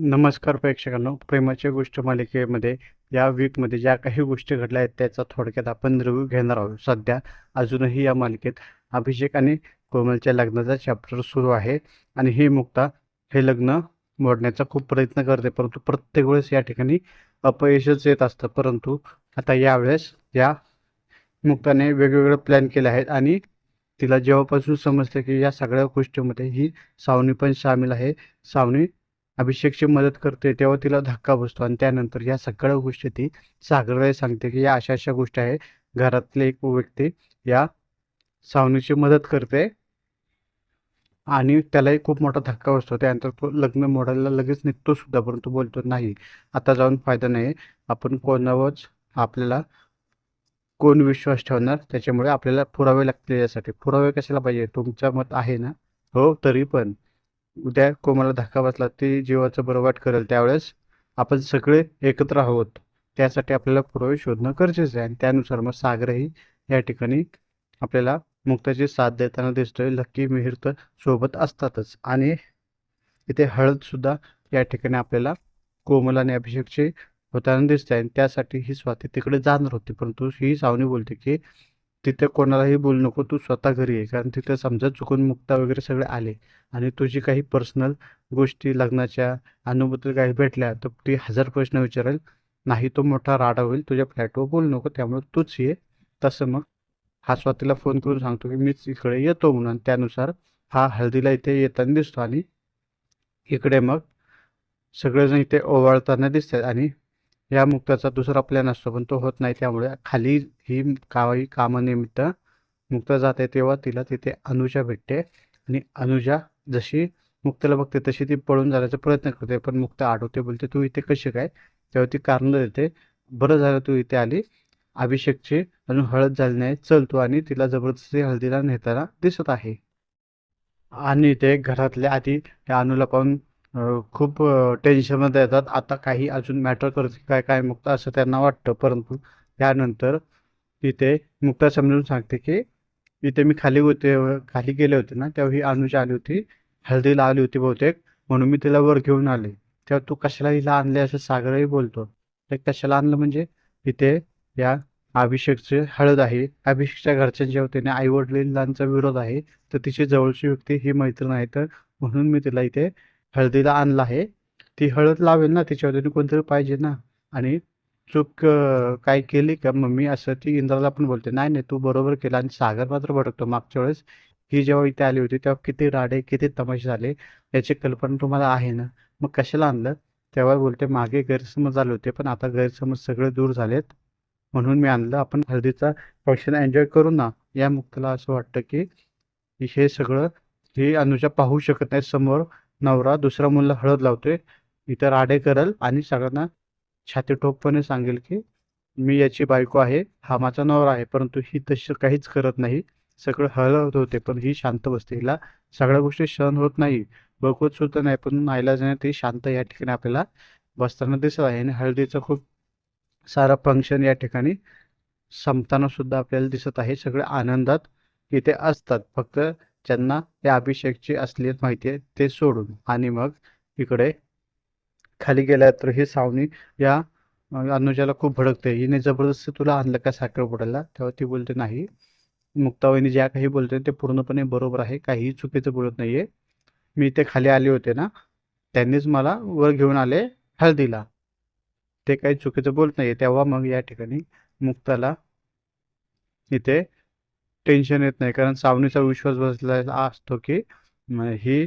नमस्कार प्रेक्षकांनो प्रेमाच्या गोष्ट मालिकेमध्ये या वीकमध्ये ज्या काही गोष्टी घडल्या आहेत त्याचा थोडक्यात आपण रिव्ह्यू घेणार आहोत. सध्या अजूनही या मालिकेत अभिषेक आणि कोमलच्या लग्नाचा चॅप्टर सुरू आहे आणि ही मुक्ता हे लग्न मोडण्याचा खूप प्रयत्न करते परंतु प्रत्येक वेळेस या ठिकाणी अपयशच येत असतं. परंतु आता यावेळेस या मुक्ताने वेगवेगळे प्लॅन केले आहेत आणि तिला जेव्हापासून समजते की या सगळ्या गोष्टीमध्ये ही सावनी पण सामील आहे. सावनी अभिषेकची मदत करते तेव्हा तिला धक्का बसतो. आणि त्यानंतर या सगळ्या गोष्टी ती सागरला सांगते की या अशा अशा गोष्टी आहे. घरातले एक व्यक्ती या सावनीची मदत करते. आणि त्यालाही खूप मोठा धक्का बसतो. त्यानंतर तो लग्न मोडायला लगेच निघतो सुद्धा परंतु बोलतो नाही आता जाऊन फायदा नाही. आपण कोणावरच आपल्याला कोण विश्वास ठेवणार? त्याच्यामुळे आपल्याला पुरावे लागतील यासाठी. पुरावे कशाला पाहिजे? तुमचं मत आहे ना? हो तरी पण. उद्या कोमाला धक्का बसला ते जीवाचं बरोबर करेल. त्यावेळेस आपण सगळे एकत्र आहोत. त्यासाठी आपल्याला पुरावे शोधणं गरजेचं आहे. आणि त्यानुसार मग सागरही या ठिकाणी आपल्याला मुक्ताची साथ देताना दिसतोय. लक्की मिहीर तर सोबत असतातच. आणि इथे हळदसुद्धा या ठिकाणी आपल्याला कोमल आणि अभिषेकचे होताना दिसते आणि त्यासाठी ही स्वाती तिकडे जाणार होती. परंतु ही सावनी बोलते की तिथे कोणालाही बोलू नको तू स्वतः घरी ये. कारण तिथे समजा चुकून मुक्ता वगैरे सगळे आले आणि तुझी काही पर्सनल गोष्टी लग्नाच्या अनुभूती काही भेटल्या तर ती हजार प्रश्न विचारेल. नाही तो मोठा राडा होईल. तुझ्या फ्लॅटवर बोलू नको त्यामुळे तूच ये. तसं मग हा स्वातीला फोन करून सांगतो की मीच इकडे येतो म्हणून. त्यानुसार हा हळदीला इथे येताना दिसतो आणि इकडे मग सगळेजण इथे ओवाळताना दिसतात आणि या मुक्ताचा दुसरा प्लॅन असतो पण तो होत नाही त्यामुळे खाली ही काही कामानिमित्त मुक्ता जाते तेव्हा तिला तिथे अनुजा भेटते आणि अनुजा जशी मुक्ताला बघते तशी ती पळून जाण्याचा प्रयत्न करते पण मुक्ता आठवते बोलते तू इथे कशी काय? तेव्हा ती कारण देते बरं झालं तू इथे आली अभिषेकची अजून हळद झाली नाही चल तू. आणि तिला जबरदस्ती हळदीला नेताना दिसत आहे. आणि ते घरातल्या आधी या अनुला पाहून खूप टेन्शनमध्ये येतात. आता काही अजून मॅटर करते काय काय मुक्ता असं त्यांना वाटतं. परंतु त्यानंतर तिथे मुक्ता समजून सांगते की इथे मी खाली होते खाली गेले होते ना तेव्हा ही आली होती. हळदीला आली होती बहुतेक. म्हणून मी तिला वर घेऊन आले. तेव्हा तू कशाला हिला आणले असं सागरही बोलतो. ते कशाला आणलं म्हणजे इथे या अभिषेकचे हळद आहे. अभिषेकच्या घरच्यांच्या वतीने आई वडिलांचा विरोध आहे. तर तिची जवळची व्यक्ती ही मैत्रीण आहे. तर म्हणून मी तिला इथे हळदीला आणलं आहे. ती हळद लावेल ना तिच्या कोणतरी पाहिजे ना. आणि चूक काय केली का मम्मी असं ती इंद्राला पण बोलते नाही नाही तू बरोबर केलं आणि सागर मात्र भडकतो. मागच्या वेळेस ही जेव्हा इथे आली होती तेव्हा किती राडे किती तमाशे झाले याची कल्पना तुम्हाला आहे ना? मग कशाला आणलं? तेव्हा बोलते मागे गैरसमज झाले होते पण आता गैरसमज सगळे दूर झालेत. म्हणून मी आणलं. आपण हळदीचा फंक्शन एन्जॉय करू ना. या मुक्ताला असं वाटतं की हे सगळं हे अनुजा पाहू शकत नाही समोर. नवरा दुसऱ्या मुलाला हळद लावतोय. इतर आडे करल आणि सगळ्यांना छाती ठोकपणे सांगेल की मी याची बायको आहे हा माझा नवरा आहे परंतु ही तशी काहीच करत नाही. सगळं हळद होते पण ही शांत बसते. हिला सगळ्या गोष्टी सहन होत नाही. बघवत सुद्धा नाही पण नाईलाजाने ती शांत या ठिकाणी आपल्याला बसताना दिसत आहे. आणि हळदीचं खूप सारा फंक्शन या ठिकाणी संपताना सुद्धा आपल्याला दिसत आहे. सगळे आनंदात इथे असतात. फक्त ज्यांना या अभिषेकची असली माहिती आहे ते सोडून. आणि मग इकडे खाली गेल्या तर ही सावनी या अनुजाला खूप भडकते. हिने जबरदस्ती तुला आणलं का साखरपुड्याला तेव्हा ती बोलते नाही. मुक्तावहिनी ज्या काही बोलते ते पूर्णपणे बरोबर आहे. काहीही चुकीचं बोलत नाहीये. मी इथे खाली आले होते ना. त्यांनीच मला वर घेऊन आले हळदीला. ते काही चुकीचं बोलत नाहीये. तेव्हा मग या ठिकाणी मुक्ताला इथे टेन्शन येत नाही. कारण सावनीचा विश्वास बसलेला असतो की ही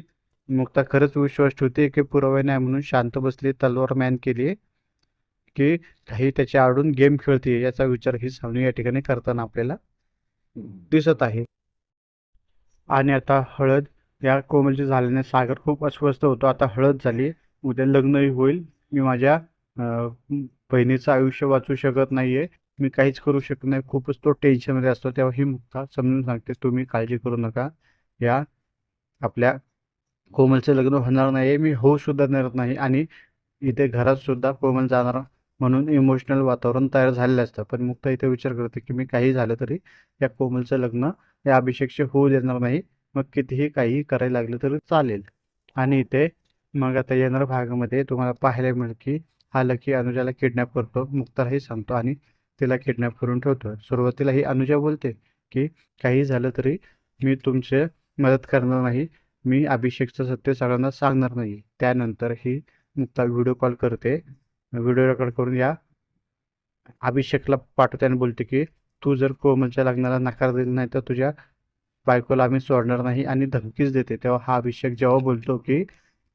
मुक्ता खरंच विश्वास ठेवते की पुरावे नाही म्हणून शांत बसली तलवार मॅन केली की काही त्याच्या आडून गेम खेळते याचा विचार ही सावनी या ठिकाणी करताना आपल्याला दिसत आहे. आणि आता हळद या कोमलची झाल्याने सागर खूप अस्वस्थ होतो. आता हळद झाली उद्या लग्नही होईल. मी माझ्या बहिणीचं आयुष्य वाचू शकत नाहीये. मी काहीच करू शकत नाही. खूपच तो टेन्शनमध्ये असतो. तेव्हा ही मुक्ता समजून सांगते तुम्ही काळजी करू नका. या आपल्या कोमलचं लग्न होणार नाही मी होऊ सुद्धा देणार नाही आणि इथे घरात सुद्धा कोमल जाणार म्हणून इमोशनल वातावरण तयार झालेलं असतं. पण मुक्ता इथे विचार करते की मी काही झालं तरी या कोमलचं लग्न या अभिषेकशी होऊ देणार नाही. मग कितीही काही करायला लागलं तरी चालेल. आणि इथे मग आता येणाऱ्या भागामध्ये तुम्हाला पाहायला मिळेल की हा लकी अनुजाला किडनॅप करतो. मुक्तालाही सांगतो. आणि तिला किडनॅप करून ठेवतो. सुरुवातीला ही अनुजा बोलते की काही झालं तरी मी तुमचे मदत करणार नाही. मी अभिषेकचं सत्य सगळ्यांना सांगणार नाही. त्यानंतर ही मुक्ता व्हिडिओ कॉल करते. व्हिडिओ रेकॉर्ड करून या अभिषेकला पाठवते आणि बोलते की तू जर कोमलच्या लग्नाला नकार दिला नाही तर तुझ्या बायकोला आम्ही सोडणार नाही आणि धमकीच देते. तेव्हा हा अभिषेक जेव्हा बोलतो की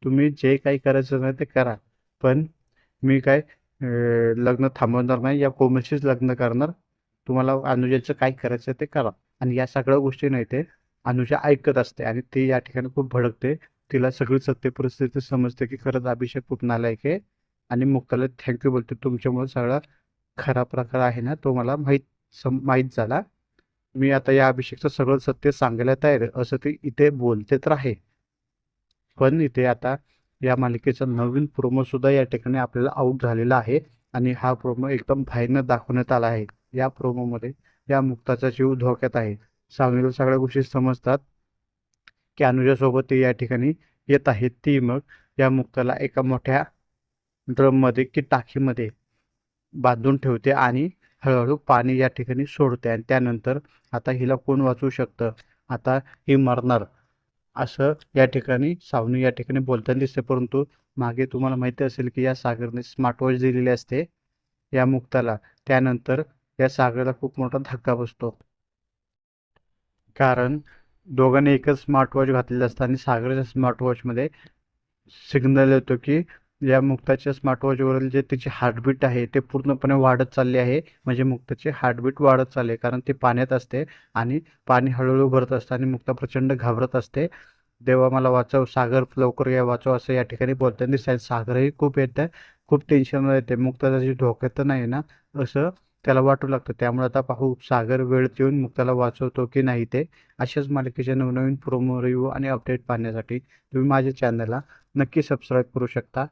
तुम्ही जे काही करायचं नाही ते करा. पण मी काय लग्न थांबवणार नाही. या कोमलशीच लग्न करणार. तुम्हाला अनुजाचं काय करायचं ते करा. आणि या सगळ्या गोष्टी नाही ते अनुजा ऐकत असते आणि ती या ठिकाणी खूप भडकते. तिला सगळी सत्य परिस्थिती समजते की खरंच अभिषेक खूप नालायक आहे. आणि मुक्ताला थँक्यू बोलते. तुमच्यामुळे सगळा खरा प्रकार आहे ना तो मला माहीत सम माहीत झाला. मी आता या अभिषेकचं सगळं सत्य सांगायला तयार आहे. असं ते इथे बोलते तर आहे. पण इथे आता या मालिकेचा नवीन प्रोमो सुद्धा या ठिकाणी आपल्याला आउट झालेला आहे. आणि हा प्रोमो एकदम भयानक दाखवण्यात आला आहे. या प्रोमोमध्ये या मुक्ताचा जीव धोक्यात आहे. सावनीला सगळ्या गोष्टी समजतात. की अनुजासोबत ते या ठिकाणी येत आहेत ती मग या मुक्ताला एका मोठ्या ड्रममध्ये की टाकीमध्ये बांधून ठेवते आणि हळूहळू पाणी या ठिकाणी सोडते. आणि त्यानंतर आता हिला कोण वाचवू शकतं? आता ही मरणार. असं या ठिकाणी सावनी या ठिकाणी बोलताना दिसते. परंतु मागे तुम्हाला माहिती असेल की या सागरने स्मार्टवॉच दिलेली असते या मुक्ताला. त्यानंतर या सागरला खूप मोठा धक्का बसतो. कारण दोघांनी एकच स्मार्टवॉच घातलेलं असतं आणि सागरच्या स्मार्टवॉचमध्ये सिग्नल येतो की या मुक्ताच्या स्मार्टवॉचवरील जे त्याची हार्टबीट आहे ते पूर्णपणे वाढत चालले आहे. म्हणजे मुक्ताचे हार्टबीट वाढत चालले कारण ते पाण्यात असते आणि पाणी हळूहळू भरत असतं आणि मुक्ता प्रचंड घाबरत असते. देवा मला वाचव सागर लवकर या वाचव असं या ठिकाणी बोलताना दिसत सागरही खूप येतं. खूप टेन्शन येते. मुक्ताचा जी धोक्यात तर नाही ना? असं त्याला वाटू लागतं. त्यामुळे आता पाहू सागर वेळ येऊन मुक्ताला वाचवतो की नाही ते? अशाच मालिकेचे नवनवीन प्रोमो रिव्ह्यू आणि अपडेट पाहण्यासाठी तुम्ही माझ्या चॅनलला नक्की सबस्क्राईब करू शकता.